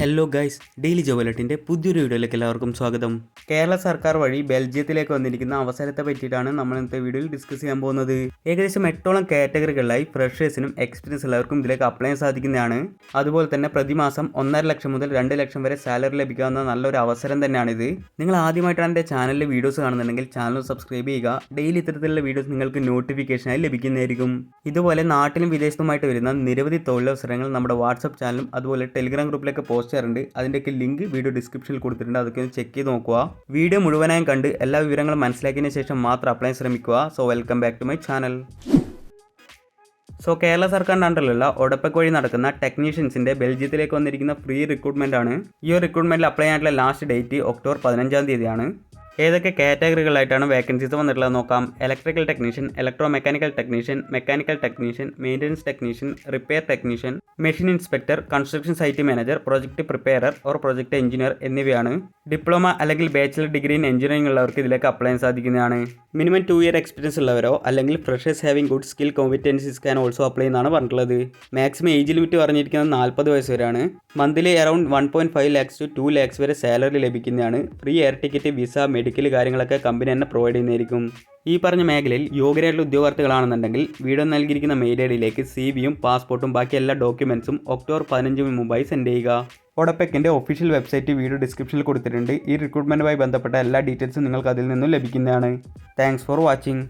Hello guys daily ജോബലറ്റിന്റെ പുതിയൊരു വീഡിയോയിലേക്ക് എല്ലാവർക്കും സ്വാഗതം. കേരള സർക്കാർ വഴി ബെൽജിയത്തിലേക്ക് വന്നിരിക്കുന്ന അവസരത്തെ പറ്റിയിട്ടാണ് നമ്മൾ ഇന്നത്തെ വീഡിയോയിൽ ഡിസ്കസ് ചെയ്യാൻ പോകുന്നത്. ഏകദേശം എട്ടോളം കാറ്റഗറികളിലായി ഫ്രഷേഴ്സിനും എക്സ്പീരിയൻസ് ഉള്ളവർക്കും ഇതിലേക്ക് അപ്ലൈ ചെയ്യാൻ സാധിക്കുന്നതാണ്. അതുപോലെ തന്നെ പ്രതിമാസം ഒന്നര ലക്ഷം മുതൽ രണ്ട് ലക്ഷം വരെ സാലറി ലഭിക്കാവുന്ന നല്ലൊരു അവസരം തന്നെയാണിത്. നിങ്ങൾ ആദ്യമായിട്ടാണ് എന്റെ ചാനലിലെ വീഡിയോസ് കാണുന്നുണ്ടെങ്കിൽ ചാനൽ സബ്സ്ക്രൈബ് ചെയ്യുക. ഡെയിലി ഇത്തരത്തിലുള്ള വീഡിയോസ് നിങ്ങൾക്ക് നോട്ടിഫിക്കേഷനായി ലഭിക്കുന്നതായിരിക്കും. ഇതുപോലെ നാട്ടിലും വിദേശത്തുമായിട്ട് വരുന്ന നിരവധി തൊഴിലവസരങ്ങൾ നമ്മുടെ വാട്സപ്പ് ചാനലും അതുപോലെ ടെലിഗ്രാം ഗ്രൂപ്പിലൊക്കെ പോസ്റ്റ് ചെയ്യാറുണ്ട് അതിന്റെയൊക്കെ ലിങ്ക് വീഡിയോ ഡിസ്ക്രിപ്ഷനിൽ കൊടുത്തിട്ടുണ്ട്. അതൊക്കെ ഒന്ന് ചെക്ക് ചെയ്ത് നോക്കുക. വീഡിയോ മുഴുവനായും കണ്ട് എല്ലാ വിവരങ്ങളും മനസ്സിലാക്കിയതിന് ശേഷം മാത്രം അപ്ലൈ ശ്രമിക്കുക. So welcome back to my channel so Kerala സർക്കാരിന്റെ അണ്ടറിലുള്ള ഒടപ്പക്ക് വഴി നടക്കുന്ന ടെക്നീഷ്യൻസിന്റെ ബെൽജിയത്തിലേക്ക് വന്നിരിക്കുന്ന ഫ്രീ റിക്രൂട്ട്മെന്റ് ആണ്. ഈ ഒരു റിക്രൂട്ട്മെന്റിൽ അപ്ലൈ ചെയ്യാനുള്ള ലാസ്റ്റ് ഡേറ്റ് ഒക്ടോബർ പതിനഞ്ചാം തീയതിയാണ്. ഏതൊക്കെ കാറ്റഗറികളായിട്ടാണ് വേക്കൻസീസ് വന്നിട്ടുള്ളത് നോക്കാം. Electrical technician electro mechanical technician mechanical technician maintenance technician repair technician machine inspector construction site manager project preparer or project engineer എന്നിവയാണ്. ഡിപ്ലോമ അല്ലെങ്കിൽ ബാച്ചിലർ ഡിഗ്രി ഇൻ എഞ്ചിനീയറിംഗ് ഉള്ളവർക്ക് ഇതിലേക്ക് അപ്ലൈ ചെയ്യാൻ സാധിക്കുന്നതാണ്. മിനിമം ടു ഇയർ എക്സ്പീരിയൻസ് ഉള്ളവരോ അല്ലെങ്കിൽ freshers having good skill competencies can also apply എന്നാണ് പറഞ്ഞിട്ടുള്ളത്. മാക്സിമം ഏജ് ലിമിറ്റ് പറഞ്ഞിരിക്കുന്നത് നാൽപ്പത് വയസ്സ് വരെയാണ്. Monthly around one point five lakhs to two lakhs വരെ സാലറി ലഭിക്കുന്നതാണ്. Free air ticket visa medical കാര്യങ്ങളൊക്കെ കമ്പനി തന്നെ പ്രൊവൈഡ് ചെയ്യുന്നതായിരിക്കും. ഈ പറഞ്ഞ മേഖലയിൽ യോഗ്യരായിട്ടുള്ള ഉദ്യോഗാർത്ഥികളാണെന്നുണ്ടെങ്കിൽ വീഡിയോ നൽകിയിരിക്കുന്ന മെയിൽ ഐ ഡിയിലേക്ക് സി വിയും പാസ്പോർട്ടും ബാക്കി എല്ലാ ഡോക്യുമെൻസും ഒക്ടോബർ പതിനഞ്ചിന് മുമ്പായി സെൻഡ് ചെയ്യുക. ഒടപ്പെക്കിന്റെ ഒഫീഷ്യൽ വെബ്സൈറ്റ് വീഡിയോ ഡിസ്ക്രിപ്ഷനിൽ കൊടുത്തിട്ടുണ്ട്. ഈ റിക്രൂട്ട്മെന്റുമായി ബന്ധപ്പെട്ട എല്ലാ ഡീറ്റെയിൽസും നിങ്ങൾക്ക് അതിൽ നിന്നും ലഭിക്കുന്നതാണ്. Thanks for watching